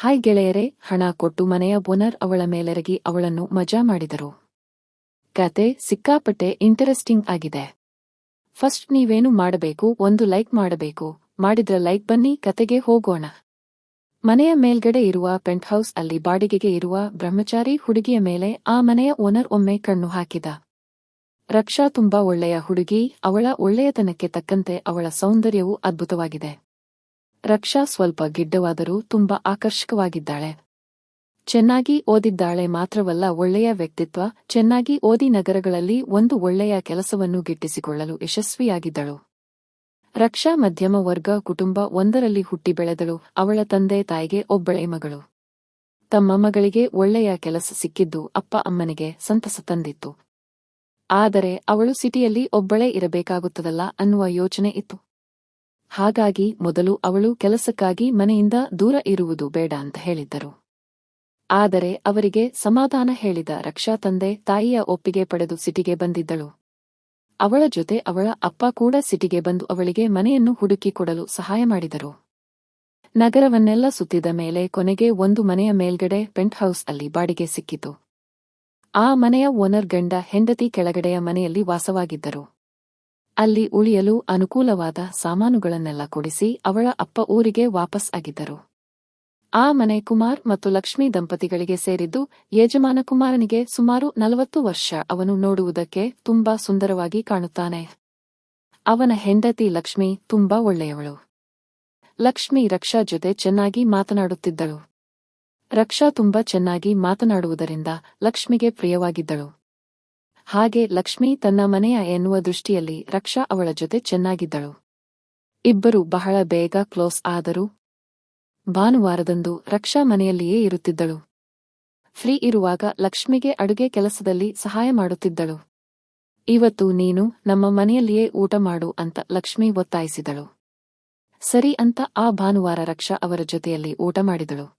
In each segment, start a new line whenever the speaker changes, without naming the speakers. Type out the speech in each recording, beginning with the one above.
Hi ಗೆಳೆಯರೆ, ಹಣ ಕೊಟ್ಟು ಮನೆಯ ಓನರ್ ಅವಳ ಮೇಲೆರಗಿ ಅವಳನ್ನು ಮಜಾ ಮಾಡಿದರು. ಕತೆ ಸಿಕ್ಕಾಪಟ್ಟೆ ಇಂಟರೆಸ್ಟಿಂಗ್ ಆಗಿದೆ. ಫಸ್ಟ್ ನೀವೇನು ಮಾಡಬೇಕು, ಒಂದು ಲೈಕ್ ಮಾಡಬೇಕು, ಮಾಡಿದ್ರ ಲೈಕ್ ಬನ್ನಿ, ಕತೆಗೆ ಹೋಗೋಣ. ಮನೆಯ ಮೇಲ್ಗಡೆ ಇರುವ ಪೆಂಟ್ ಹೌಸ್ ಅಲ್ಲಿ ಬಾಡಿಗೆಗೆ ಇರುವ ಬ್ರಹ್ಮಚಾರಿ ಹುಡುಗಿಯ ಮೇಲೆ ಆ ಮನೆಯ ಓನರ್ ಒಮ್ಮೆ ಕಣ್ಣು ಹಾಕಿದ. ರಕ್ಷಾ ತುಂಬಾ ಒಳ್ಳೆಯ ಹುಡುಗಿ, ಅವಳ ಒಳ್ಳೆಯತನಕ್ಕೆ ತಕ್ಕಂತೆ ಅವಳ ಸೌಂದರ್ಯವು ಅದ್ಭುತವಾಗಿದೆ. ರಕ್ಷಾ ಸ್ವಲ್ಪ ಗಿಡ್ಡವಾದರೂ ತುಂಬಾ ಆಕರ್ಷಕವಾಗಿದ್ದಾಳೆ. ಚೆನ್ನಾಗಿ ಓದಿದ್ದಾಳೆ ಮಾತ್ರವಲ್ಲ ಒಳ್ಳೆಯ ವ್ಯಕ್ತಿತ್ವ, ಚೆನ್ನಾಗಿ ಓದಿ ನಗರಗಳಲ್ಲಿ ಒಂದು ಒಳ್ಳೆಯ ಕೆಲಸವನ್ನು ಗಿಟ್ಟಿಸಿಕೊಳ್ಳಲು ಯಶಸ್ವಿಯಾಗಿದ್ದಳು. ರಕ್ಷಾ ಮಧ್ಯಮ ವರ್ಗ ಕುಟುಂಬ ಒಂದರಲ್ಲಿ ಹುಟ್ಟಿ ಬೆಳೆದಳು, ಅವಳ ತಂದೆ ತಾಯಿಗೆ ಒಬ್ಬಳೆ ಮಗಳು. ತಮ್ಮ ಮಗಳಿಗೆ ಒಳ್ಳೆಯ ಕೆಲಸ ಸಿಕ್ಕಿದ್ದು ಅಪ್ಪ ಅಮ್ಮನಿಗೆ ಸಂತಸ ತಂದಿತ್ತು. ಆದರೆ ಅವಳು ಸಿಟಿಯಲ್ಲಿ ಒಬ್ಬಳೇ ಇರಬೇಕಾಗುತ್ತದಲ್ಲ ಅನ್ನುವ ಯೋಚನೆ ಇತ್ತು. ಹಾಗಾಗಿ ಮೊದಲು ಅವಳು ಕೆಲಸಕ್ಕಾಗಿ ಮನೆಯಿಂದ ದೂರ ಇರುವುದು ಬೇಡ ಅಂತ ಹೇಳಿದ್ದರು. ಆದರೆ ಅವರಿಗೆ ಸಮಾಧಾನ ಹೇಳಿದ ರಕ್ಷಾ ತಂದೆ ತಾಯಿಯ ಒಪ್ಪಿಗೆ ಪಡೆದು ಸಿಟಿಗೆ ಬಂದಿದ್ದಳು. ಅವಳ ಜೊತೆ ಅವಳ ಅಪ್ಪ ಕೂಡ ಸಿಟಿಗೆ ಬಂದು ಅವಳಿಗೆ ಮನೆಯನ್ನು ಹುಡುಕಿಕೊಡಲು ಸಹಾಯ ಮಾಡಿದರು. ನಗರವನ್ನೆಲ್ಲ ಸುತ್ತಿದ ಮೇಲೆ ಕೊನೆಗೆ ಒಂದು ಮನೆಯ ಮೇಲ್ಗಡೆ ಪೆಂಟ್ ಹೌಸ್ ಅಲ್ಲಿ ಬಾಡಿಗೆ ಸಿಕ್ಕಿತು. ಆ ಮನೆಯ ಓನರ್ ಗಂಡ ಹೆಂಡತಿ ಕೆಳಗಡೆಯ ಮನೆಯಲ್ಲಿ ವಾಸವಾಗಿದ್ದರು. ಅಲ್ಲಿ ಉಳಿಯಲು ಅನುಕೂಲವಾದ ಸಾಮಾನುಗಳನ್ನೆಲ್ಲ ಕೊಡಿಸಿ ಅವಳ ಅಪ್ಪ ಊರಿಗೆ ವಾಪಸ್ ಆಗಿದ್ದರು. ಆ ಮನೆ ಕುಮಾರ್ ಮತ್ತು ಲಕ್ಷ್ಮಿ ದಂಪತಿಗಳಿಗೆ ಸೇರಿದ್ದು ಯಜಮಾನ ಕುಮಾರನಿಗೆ ಸುಮಾರು ನಲವತ್ತು ವರ್ಷ. ಅವನು ನೋಡುವುದಕ್ಕೆ ತುಂಬಾ ಸುಂದರವಾಗಿ ಕಾಣುತ್ತಾನೆ. ಅವನ ಹೆಂಡತಿ ಲಕ್ಷ್ಮಿ ತುಂಬಾ ಒಳ್ಳೆಯವಳು. ಲಕ್ಷ್ಮಿ ರಕ್ಷಾ ಜೊತೆ ಚೆನ್ನಾಗಿ ಮಾತನಾಡುತ್ತಿದ್ದಳು. ರಕ್ಷಾ ತುಂಬಾ ಚೆನ್ನಾಗಿ ಮಾತನಾಡುವುದರಿಂದ ಲಕ್ಷ್ಮಿಗೆ ಪ್ರಿಯವಾಗಿದ್ದಳು. ಹಾಗೆ ಲಕ್ಷ್ಮಿ ತನ್ನ ಮನೆಯ ಎನ್ನುವ ದೃಷ್ಟಿಯಲ್ಲಿ ರಕ್ಷಾ ಅವಳ ಜೊತೆ ಚೆನ್ನಾಗಿದ್ದಳು. ಇಬ್ಬರು ಬಹಳ ಬೇಗ ಕ್ಲೋಸ್ ಆದರು. ಭಾನುವಾರದಂದು ರಕ್ಷಾ ಮನೆಯಲ್ಲಿಯೇ ಇರುತ್ತಿದ್ದಳು. ಫ್ರೀ ಇರುವಾಗ ಲಕ್ಷ್ಮಿಗೆ ಅಡುಗೆ ಕೆಲಸದಲ್ಲಿ ಸಹಾಯ ಮಾಡುತ್ತಿದ್ದಳು. ಇವತ್ತು ನೀನು ನಮ್ಮ ಮನೆಯಲ್ಲಿಯೇ ಊಟ ಮಾಡು ಅಂತ ಲಕ್ಷ್ಮಿ ಒತ್ತಾಯಿಸಿದಳು. ಸರಿ ಅಂತ ಆ ಭಾನುವಾರ ರಕ್ಷಾ ಅವರ ಜೊತೆಯಲ್ಲಿ ಊಟ ಮಾಡಿದಳು.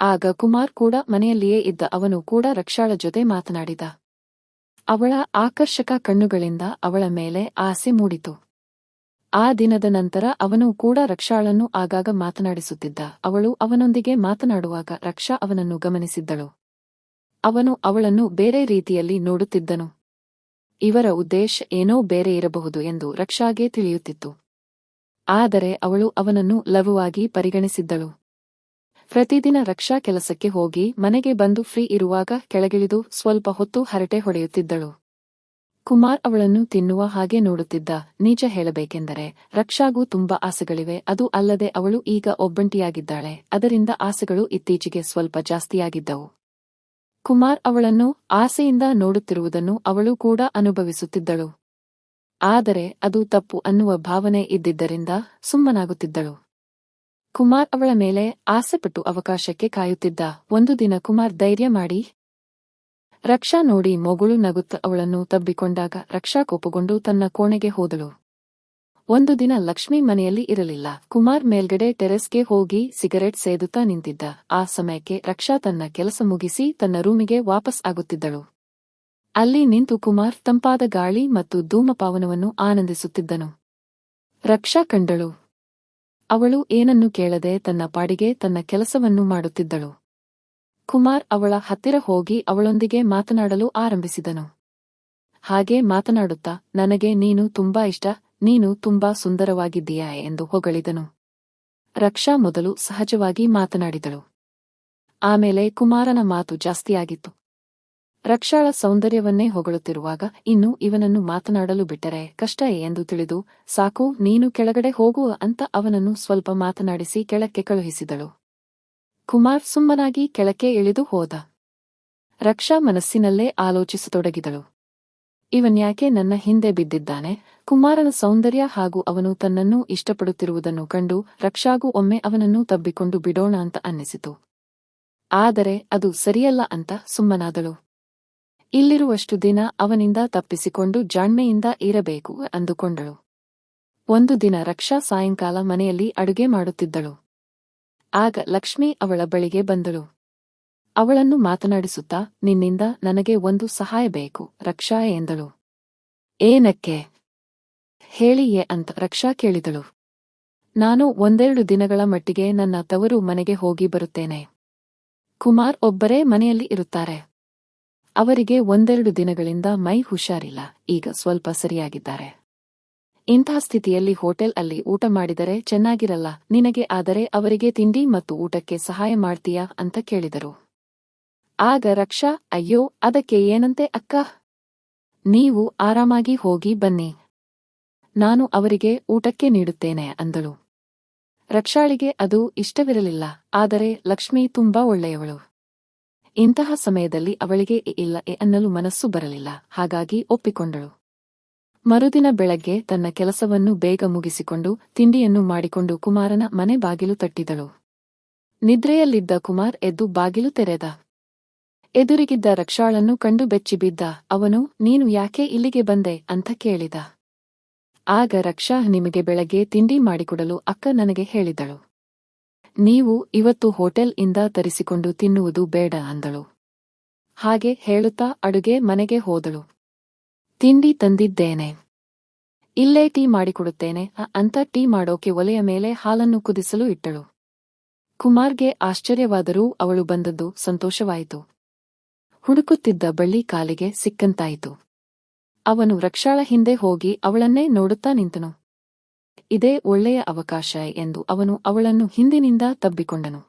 ಆಗ ಕುಮಾರ್ ಕೂಡ ಮನೆಯಲ್ಲಿಯೇ ಇದ್ದ ಅವನು ಕೂಡ ರಕ್ಷಾಳ ಜೊತೆ ಮಾತನಾಡಿದ. ಅವಳ ಆಕರ್ಷಕ ಕಣ್ಣುಗಳಿಂದ ಅವಳ ಮೇಲೆ ಆಸೆ ಮೂಡಿತು. ಆ ದಿನದ ನಂತರ ಅವನು ಕೂಡ ರಕ್ಷಾಳನ್ನು ಆಗಾಗ ಮಾತನಾಡಿಸುತ್ತಿದ್ದ. ಅವಳು ಅವನೊಂದಿಗೆ ಮಾತನಾಡುವಾಗ ರಕ್ಷಾ ಅವನನ್ನು ಗಮನಿಸಿದ್ದಳು. ಅವನು ಅವಳನ್ನು ಬೇರೆ ರೀತಿಯಲ್ಲಿ ನೋಡುತ್ತಿದ್ದನು. ಇವರ ಉದ್ದೇಶ ಏನೋ ಬೇರೆ ಇರಬಹುದು ಎಂದು ರಕ್ಷಾಗೆ ತಿಳಿಯುತ್ತಿತ್ತು. ಆದರೆ ಅವಳು ಅವನನ್ನು ಲಘುವಾಗಿ ಪರಿಗಣಿಸಿದ್ದಳು. ಪ್ರತಿದಿನ ರಕ್ಷಾ ಕೆಲಸಕ್ಕೆ ಹೋಗಿ ಮನೆಗೆ ಬಂದು ಫ್ರೀ ಇರುವಾಗ ಕೆಳಗಿಳಿದು ಸ್ವಲ್ಪ ಹೊತ್ತು ಹರಟೆ ಹೊಡೆಯುತ್ತಿದ್ದಳು. ಕುಮಾರ್ ಅವಳನ್ನು ತಿನ್ನುವ ಹಾಗೆ ನೋಡುತ್ತಿದ್ದ. ನಿಜ ಹೇಳಬೇಕೆಂದರೆ, ರಕ್ಷಾಗೂ ತುಂಬಾ ಆಸೆಗಳಿವೆ. ಅದು ಅಲ್ಲದೆ ಅವಳು ಈಗ ಒಬ್ಬಂಟಿಯಾಗಿದ್ದಾಳೆ. ಅದರಿಂದ ಆಸೆಗಳು ಇತ್ತೀಚೆಗೆ ಸ್ವಲ್ಪ ಜಾಸ್ತಿಯಾಗಿದ್ದವು. ಕುಮಾರ್ ಅವಳನ್ನು ಆಸೆಯಿಂದ ನೋಡುತ್ತಿರುವುದನ್ನು ಅವಳು ಕೂಡ ಅನುಭವಿಸುತ್ತಿದ್ದಳು. ಆದರೆ ಅದು ತಪ್ಪು ಅನ್ನುವ ಭಾವನೆ ಇದ್ದಿದ್ದರಿಂದ ಸುಮ್ಮನಾಗುತ್ತಿದ್ದಳು. ಕುಮಾರ್ ಅವಳ ಮೇಲೆ ಆಸೆಪಟ್ಟು ಅವಕಾಶಕ್ಕೆ ಕಾಯುತ್ತಿದ್ದ ಒಂದು ದಿನ ಕುಮಾರ್ ಧೈರ್ಯ ಮಾಡಿ, ರಕ್ಷಾ ನೋಡಿ ಮೊಗುಳು ನಗುತ್ತ ಅವಳನ್ನು ತಬ್ಬಿಕೊಂಡಾಗ ರಕ್ಷಾ ಕೋಪಗೊಂಡು ತನ್ನ ಕೋಣೆಗೆ ಹೋದಳು. ಒಂದು ದಿನ ಲಕ್ಷ್ಮಿ ಮನೆಯಲ್ಲಿ ಇರಲಿಲ್ಲ. ಕುಮಾರ್ ಮೇಲ್ಗಡೆ ಟೆರೆಸ್ಗೆ ಹೋಗಿ ಸಿಗರೆಟ್ ಸೇದುತ್ತಾ ನಿಂತಿದ್ದ. ಆ ಸಮಯಕ್ಕೆ ರಕ್ಷಾ ತನ್ನ ಕೆಲಸ ಮುಗಿಸಿ ತನ್ನ ರೂಮಿಗೆ ವಾಪಸ್ ಆಗುತ್ತಿದ್ದಳು. ಅಲ್ಲಿ ನಿಂತು ಕುಮಾರ್ ತಂಪಾದ ಗಾಳಿ ಮತ್ತು ಧೂಮಪಾವನವನ್ನು ಆನಂದಿಸುತ್ತಿದ್ದನು. ರಕ್ಷಾ ಕಂಡಳು. ಅವಳು ಏನನ್ನು ಕೇಳದೆ ತನ್ನ ಪಾಡಿಗೆ ತನ್ನ ಕೆಲಸವನ್ನು ಮಾಡುತ್ತಿದ್ದಳು. ಕುಮಾರ್ ಅವಳ ಹತ್ತಿರ ಹೋಗಿ ಅವಳೊಂದಿಗೆ ಮಾತನಾಡಲು ಆರಂಭಿಸಿದನು. ಹಾಗೆ ಮಾತನಾಡುತ್ತಾ, ನನಗೆ ನೀನು ತುಂಬಾ ಇಷ್ಟ, ನೀನು ತುಂಬಾ ಸುಂದರವಾಗಿದ್ದೀಯಾ ಎಂದು ಹೊಗಳಿದನು. ರಕ್ಷಾ ಮೊದಲು ಸಹಜವಾಗಿ ಮಾತನಾಡಿದಳು. ಆಮೇಲೆ ಕುಮಾರನ ಮಾತು ಜಾಸ್ತಿಯಾಗಿತ್ತು. ರಕ್ಷಾಳ ಸೌಂದರ್ಯವನ್ನೇ ಹೊಗಳುತ್ತಿರುವಾಗ ಇನ್ನು ಇವನನ್ನು ಮಾತನಾಡಲು ಬಿಟ್ಟರೆ ಕಷ್ಟ ಎಂದು ತಿಳಿದು, ಸಾಕು, ನೀನು ಕೆಳಗಡೆ ಹೋಗುವ ಅಂತ ಅವನನ್ನು ಸ್ವಲ್ಪ ಮಾತನಾಡಿಸಿ ಕೆಳಕ್ಕೆ ಕಳುಹಿಸಿದಳು. ಕುಮಾರ್ ಸುಮ್ಮನಾಗಿ ಕೆಳಕ್ಕೆ ಇಳಿದು ಹೋದ. ರಕ್ಷಾ ಮನಸ್ಸಿನಲ್ಲೇ ಆಲೋಚಿಸತೊಡಗಿದಳು. ಇವನ್ಯಾಕೆ ನನ್ನ ಹಿಂದೆ ಬಿದ್ದಿದ್ದಾನೆ? ಕುಮಾರನ ಸೌಂದರ್ಯ ಹಾಗೂ ಅವನು ತನ್ನನ್ನು ಇಷ್ಟಪಡುತ್ತಿರುವುದನ್ನು ಕಂಡು ರಕ್ಷಾಗೂ ಒಮ್ಮೆ ಅವನನ್ನು ತಬ್ಬಿಕೊಂಡು ಬಿಡೋಣ ಅಂತ ಅನ್ನಿಸಿತು. ಆದರೆ ಅದು ಸರಿಯಲ್ಲ ಅಂತ ಸುಮ್ಮನಾದಳು. ಇಲ್ಲಿರುವಷ್ಟು ದಿನ ಅವನಿಂದ ತಪ್ಪಿಸಿಕೊಂಡು ಜಾಣ್ಮೆಯಿಂದ ಇರಬೇಕು ಅಂದುಕೊಂಡಳು. ಒಂದು ದಿನ ರಕ್ಷಾ ಸಾಯಂಕಾಲ ಮನೆಯಲ್ಲಿ ಅಡುಗೆ ಮಾಡುತ್ತಿದ್ದಳು. ಆಗ ಲಕ್ಷ್ಮಿ ಅವಳ ಬಳಿಗೆ ಬಂದಳು. ಅವಳನ್ನು ಮಾತನಾಡಿಸುತ್ತಾ, ನಿನ್ನಿಂದ ನನಗೆ ಒಂದು ಸಹಾಯ ಬೇಕು, ರಕ್ಷಾ ಎಂದಳು. ಏನಕ್ಕೆ ಹೇಳಿಯೇ ಅಂತ ರಕ್ಷಾ ಕೇಳಿದಳು. ನಾನು ಒಂದೆರಡು ದಿನಗಳ ಮಟ್ಟಿಗೆ ನನ್ನ ತವರು ಮನೆಗೆ ಹೋಗಿ ಬರುತ್ತೇನೆ. ಕುಮಾರ್ ಒಬ್ಬರೇ ಮನೆಯಲ್ಲಿ ಇರುತ್ತಾರೆ. ಅವರಿಗೆ ಒಂದೆರಡು ದಿನಗಳಿಂದ ಮೈ ಹುಷಾರಿಲ್ಲ. ಈಗ ಸ್ವಲ್ಪ ಸರಿಯಾಗಿದ್ದಾರೆ. ಇಂಥ ಸ್ಥಿತಿಯಲ್ಲಿ ಹೋಟೆಲ್ ಅಲ್ಲಿ ಊಟ ಮಾಡಿದರೆ ಚೆನ್ನಾಗಿರಲ್ಲ. ನಿನಗೆ ಆದರೆ ಅವರಿಗೆ ತಿಂಡಿ ಮತ್ತು ಊಟಕ್ಕೆ ಸಹಾಯ ಮಾಡ್ತೀಯಾ ಅಂತ ಕೇಳಿದರು. ಆಗ ರಕ್ಷಾ, ಅಯ್ಯೋ, ಅದಕ್ಕೆ ಏನಂತೆ ಅಕ್ಕ? ನೀವು ಆರಾಮಾಗಿ ಹೋಗಿ ಬನ್ನಿ. ನಾನು ಅವರಿಗೆ ಊಟಕ್ಕೆ ನೀಡುತ್ತೇನೆ ಅಂದಳು. ರಕ್ಷಾಳಿಗೆ ಅದು ಇಷ್ಟವಿರಲಿಲ್ಲ. ಆದರೆ ಲಕ್ಷ್ಮಿ ತುಂಬಾ ಒಳ್ಳೆಯವಳು. ಇಂತಹ ಸಮಯದಲ್ಲಿ ಅವಳಿಗೆ ಇಲ್ಲ ಎ ಅನ್ನಲು ಮನಸ್ಸು ಬರಲಿಲ್ಲ, ಹಾಗಾಗಿ ಒಪ್ಪಿಕೊಂಡಳು. ಮರುದಿನ ಬೆಳಗ್ಗೆ ತನ್ನ ಕೆಲಸವನ್ನು ಬೇಗ ಮುಗಿಸಿಕೊಂಡು ತಿಂಡಿಯನ್ನು ಮಾಡಿಕೊಂಡು ಕುಮಾರನ ಮನೆ ಬಾಗಿಲು ತಟ್ಟಿದಳು. ನಿದ್ರೆಯಲ್ಲಿದ್ದ ಕುಮಾರ್ ಎದ್ದು ಬಾಗಿಲು ತೆರೆದ. ಎದುರಿಗಿದ್ದ ರಕ್ಷಾಳನ್ನು ಕಂಡು ಬೆಚ್ಚಿಬಿದ್ದ ಅವನು, ನೀನು ಯಾಕೆ ಇಲ್ಲಿಗೆ ಬಂದೆ ಅಂತ ಕೇಳಿದ. ಆಗ ರಕ್ಷಾ ನಿಮಗೆ ಬೆಳಗ್ಗೆ ತಿಂಡಿ ಮಾಡಿಕೊಡಲು ಅಕ್ಕ ನನಗೆ ಹೇಳಿದಳು. ನೀವು ಇವತ್ತು ಹೋಟೆಲ್ ಇಂದ ತರಿಸಿಕೊಂಡು ತಿನ್ನುವುದು ಬೇಡ ಅಂದಳು. ಹಾಗೆ ಹೇಳುತ್ತಾ ಅಡುಗೆ ಮನೆಗೆ ಹೋದಳು. ತಿಂಡಿ ತಂದಿದ್ದೇನೆ. ಇಲ್ಲೇ ಟೀ ಮಾಡಿಕೊಡುತ್ತೇನೆ. ಅಂತ ಟೀ ಮಾಡೋಕೆ ಒಲೆಯ ಮೇಲೆ ಹಾಲನ್ನು ಕುದಿಸಲು ಇಟ್ಟಳು. ಕುಮಾರ್ಗೆ ಆಶ್ಚರ್ಯವಾದರೂ ಅವಳು ಬಂದದ್ದು ಸಂತೋಷವಾಯಿತು. ಹುಡುಕುತ್ತಿದ್ದ ಬಳ್ಳಿ ಕಾಲಿಗೆ ಸಿಕ್ಕಂತಾಯಿತು. ಅವನು ರಕ್ಷಾಳ ಹಿಂದೆ ಹೋಗಿ ಅವಳನ್ನೇ ನೋಡುತ್ತಾ ನಿಂತನು. ಇದೇ ಒಳ್ಳೆಯ ಅವಕಾಶ ಎಂದು ಅವನು ಅವಳನ್ನು ಹಿಂದಿನಿಂದ ತಬ್ಬಿಕೊಂಡನು.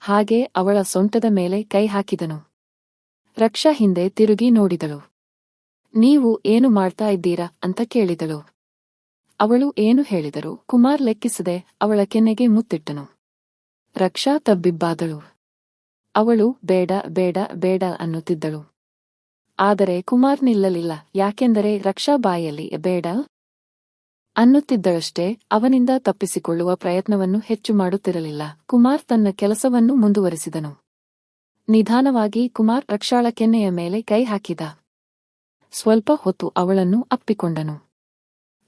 ಹಾಗೆ ಅವಳ ಸೊಂಟದ ಮೇಲೆ ಕೈ ಹಾಕಿದನು. ರಕ್ಷಾ ಹಿಂದೆ ತಿರುಗಿ ನೋಡಿದಳು. ನೀವು ಏನು ಮಾಡ್ತಾ ಇದ್ದೀರಾ ಅಂತ ಕೇಳಿದಳು. ಅವಳು ಏನು ಹೇಳಿದರು ಕುಮಾರ್ ಲೆಕ್ಕಿಸದೆ ಅವಳ ಕೆನ್ನೆಗೆ ಮುತ್ತಿಟ್ಟನು. ರಕ್ಷಾ ತಬ್ಬಿಬ್ಬಾದಳು. ಅವಳು ಬೇಡ ಬೇಡ ಬೇಡ ಅನ್ನುತ್ತಿದ್ದಳು. ಆದರೆ ಕುಮಾರ್ ನಿಲ್ಲಲಿಲ್ಲ, ಯಾಕೆಂದರೆ ರಕ್ಷಾ ಬಾಯಲ್ಲಿ ಬೇಡ ಅನ್ನುತ್ತಿದ್ದಳಷ್ಟೇ ಅವನಿಂದ ತಪ್ಪಿಸಿಕೊಳ್ಳುವ ಪ್ರಯತ್ನವನ್ನು ಹೆಚ್ಚು ಮಾಡುತ್ತಿರಲಿಲ್ಲ. ಕುಮಾರ್ ತನ್ನ ಕೆಲಸವನ್ನು ಮುಂದುವರಿಸಿದನು. ನಿಧಾನವಾಗಿ ಕುಮಾರ್ ರಕ್ಷಾಳ ಕೆನ್ನೆಯ ಮೇಲೆ ಕೈ ಹಾಕಿದ. ಸ್ವಲ್ಪ ಹೊತ್ತು ಅವಳನ್ನು ಅಪ್ಪಿಕೊಂಡನು.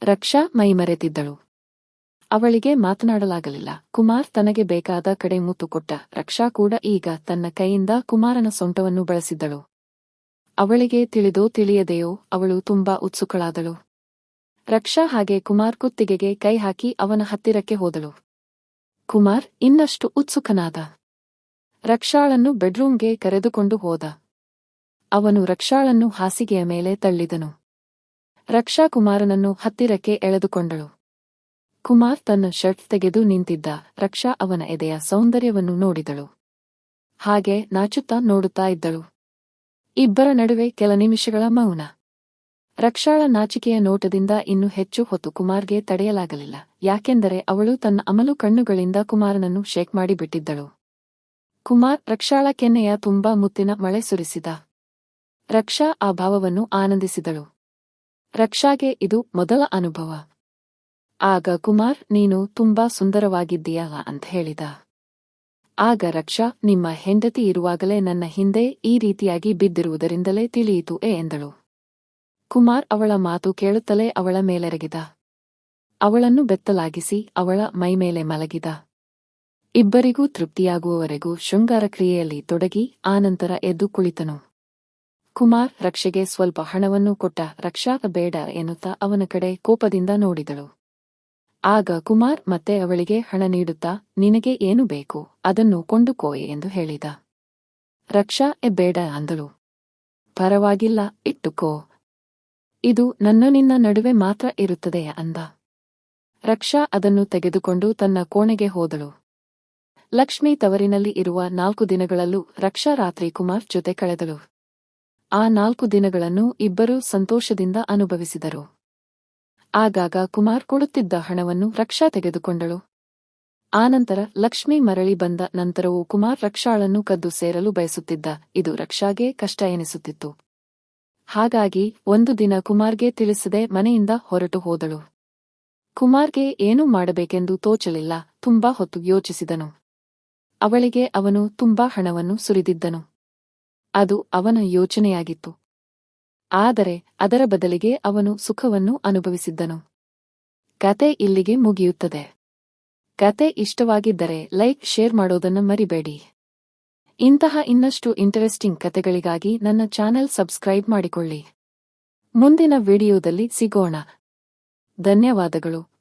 ರಕ್ಷಾ ಮೈಮರೆತಿದ್ದಳು ಅವಳಿಗೆ ಮಾತನಾಡಲಾಗಲಿಲ್ಲ. ಕುಮಾರ್ ತನಗೆ ಬೇಕಾದ ಕಡೆ ಮುತ್ತು ಕೊಟ್ಟ. ರಕ್ಷಾ ಕೂಡ ಈಗ ತನ್ನ ಕೈಯಿಂದ ಕುಮಾರನ ಸೊಂಟವನ್ನು ಬಳಸಿದ್ದಳು. ಅವಳಿಗೆ ತಿಳಿದೋ ತಿಳಿಯದೆಯೋ ಅವಳು ತುಂಬಾ ಉತ್ಸುಕಳಾದಳು. ರಕ್ಷಾ ಹಾಗೆ ಕುಮಾರ್ ಕುತ್ತಿಗೆಗೆ ಕೈ ಹಾಕಿ ಅವನ ಹತ್ತಿರಕ್ಕೆ ಹೋದಳು. ಕುಮಾರ್, ಇನ್ನಷ್ಟು ಉತ್ಸುಕನಾದ. ರಕ್ಷಾಳನ್ನು ಬೆಡ್ರೂಮ್ಗೆ ಕರೆದುಕೊಂಡು ಹೋದ. ಅವನು ರಕ್ಷಾಳನ್ನು ಹಾಸಿಗೆಯ ಮೇಲೆ ತಳ್ಳಿದನು. ರಕ್ಷಾ ಕುಮಾರನನ್ನು ಹತ್ತಿರಕ್ಕೆ ಎಳೆದುಕೊಂಡಳು. ಕುಮಾರ್ ತನ್ನ ಶರ್ಟ್ ತೆಗೆದು ನಿಂತಿದ್ದ ರಕ್ಷಾ ಅವನ ಎದೆಯ ಸೌಂದರ್ಯವನ್ನು ನೋಡಿದಳು. ಹಾಗೆ ನಾಚುತ್ತಾ ನೋಡುತ್ತಾ ಇದ್ದಳು. ಇಬ್ಬರ ನಡುವೆ ಕೆಲ ನಿಮಿಷಗಳ ಮೌನ. ರಕ್ಷಾಳ ನಾಚಿಕೆಯ ನೋಟದಿಂದ ಇನ್ನು ಹೆಚ್ಚು ಹೊತ್ತು ಕುಮಾರ್ಗೆ ತಡೆಯಲಾಗಲಿಲ್ಲ. ಯಾಕೆಂದರೆ ಅವಳು ತನ್ನ ಅಮಲು ಕಣ್ಣುಗಳಿಂದ ಕುಮಾರನನ್ನು ಶೇಕ್ ಮಾಡಿಬಿಟ್ಟಿದ್ದಳು. ಕುಮಾರ್ ರಕ್ಷಾಳ ಕೆನ್ನೆಯ ತುಂಬಾ ಮುತ್ತಿನ ಮಳೆ ಸುರಿಸಿದ. ರಕ್ಷಾ ಆ ಭಾವವನ್ನು ಆನಂದಿಸಿದಳು. ರಕ್ಷಾಗೆ ಇದು ಮೊದಲ ಅನುಭವ. ಆಗ ಕುಮಾರ್, ನೀನು ತುಂಬಾ ಸುಂದರವಾಗಿದ್ದೀಯಲ್ಲ ಅಂತ ಹೇಳಿದ. ಆಗ ರಕ್ಷಾ, ನಿಮ್ಮ ಹೆಂಡತಿ ಇರುವಾಗಲೇ ನನ್ನ ಹಿಂದೆ ಈ ರೀತಿಯಾಗಿ ಬಿದ್ದಿರುವುದರಿಂದಲೇ ತಿಳಿಯಿತು ಎ ಎಂದಳು. ಕುಮಾರ್ ಅವಳ ಮಾತು ಕೇಳುತ್ತಲೇ ಅವಳ ಮೇಲೆರಗಿದ. ಅವಳನ್ನು ಬೆತ್ತಲಾಗಿಸಿ ಅವಳ ಮೈಮೇಲೆ ಮಲಗಿದ. ಇಬ್ಬರಿಗೂ ತೃಪ್ತಿಯಾಗುವವರೆಗೂ ಶೃಂಗಾರ ಕ್ರಿಯೆಯಲ್ಲಿ ತೊಡಗಿ ಆನಂತರ ಎದ್ದು ಕುಳಿತನು. ಕುಮಾರ್ ರಕ್ಷೆಗೆ ಸ್ವಲ್ಪ ಹಣವನ್ನು ಕೊಟ್ಟ ರಕ್ಷಾಕ ಬೇಡ ಎನ್ನುತ್ತಾ ಅವನ ಕಡೆ ಕೋಪದಿಂದ ನೋಡಿದಳು. ಆಗ ಕುಮಾರ್ ಮತ್ತೆ ಅವಳಿಗೆ ಹಣ ನೀಡುತ್ತಾ, ನಿನಗೆ ಏನು ಬೇಕು? ಅದನ್ನು ಕೊಂಡುಕೋಯೆ ಎಂದು ಹೇಳಿದ. ರಕ್ಷಾ ಎ ಬೇಡ ಅಂದಳು. ಪರವಾಗಿಲ್ಲ ಇಟ್ಟುಕೋ ಇದು ನನ್ನ ನಿನ್ನ ನಡುವೆ ಮಾತ್ರ ಇರುತ್ತದೆ ಅಂದ. ರಕ್ಷಾ ಅದನ್ನು ತೆಗೆದುಕೊಂಡು ತನ್ನ ಕೋಣೆಗೆ ಹೋದಳು. ಲಕ್ಷ್ಮಿ ತವರಿನಲ್ಲಿ ಇರುವ ನಾಲ್ಕು ದಿನಗಳಲ್ಲೂ ರಕ್ಷಾ ರಾತ್ರಿ ಕುಮಾರ್ ಜೊತೆ ಕಳೆದಳು. ಆ ನಾಲ್ಕು ದಿನಗಳನ್ನು ಇಬ್ಬರೂ ಸಂತೋಷದಿಂದ ಅನುಭವಿಸಿದರು. ಆಗಾಗ ಕುಮಾರ್ ಕೊಡುತ್ತಿದ್ದ ಹಣವನ್ನು ರಕ್ಷಾ ತೆಗೆದುಕೊಂಡಳು. ಆನಂತರ ಲಕ್ಷ್ಮಿ ಮರಳಿ ಬಂದ ನಂತರವೂ ಕುಮಾರ್ ರಕ್ಷಾಳನ್ನು ಕದ್ದು ಸೇರಲು ಬಯಸುತ್ತಿದ್ದ. ಇದು ರಕ್ಷಾಗೆ ಕಷ್ಟ ಎನಿಸುತ್ತಿತ್ತು. ಹಾಗಾಗಿ ಒಂದು ದಿನ ಕುಮಾರ್ಗೆ ತಿಳಿಸದೆ ಮನೆಯಿಂದ ಹೊರಟು ಹೋದಳು. ಕುಮಾರ್ಗೆ ಏನು ಮಾಡಬೇಕೆಂದು ತೋಚಲಿಲ್ಲ, ತುಂಬಾ ಹೊತ್ತು ಯೋಚಿಸಿದನು. ಅವಳಿಗೆ ಅವನು ತುಂಬಾ ಹಣವನ್ನು ಸುರಿದಿದ್ದನು. ಅದು ಅವನ ಯೋಚನೆಯಾಗಿತ್ತು. ಆದರೆ ಅದರ ಬದಲಿಗೆ ಅವನು ಸುಖವನ್ನು ಅನುಭವಿಸಿದ್ದನು. ಕತೆ ಇಲ್ಲಿಗೆ ಮುಗಿಯುತ್ತದೆ. ಕತೆ ಇಷ್ಟವಾಗಿದ್ದರೆ ಲೈಕ್, ಶೇರ್ ಮಾಡೋದನ್ನು ಮರಿಬೇಡಿ. ಇಂತಹ ಇನ್ನಷ್ಟು ಇಂಟರೆಸ್ಟಿಂಗ್ ಕತೆಗಳಿಗಾಗಿ ನನ್ನ ಚಾನೆಲ್ ಸಬ್ಸ್ಕ್ರೈಬ್ ಮಾಡಿಕೊಳ್ಳಿ. ಮುಂದಿನ ವಿಡಿಯೋದಲ್ಲಿ ಸಿಗೋಣ. ಧನ್ಯವಾದಗಳು.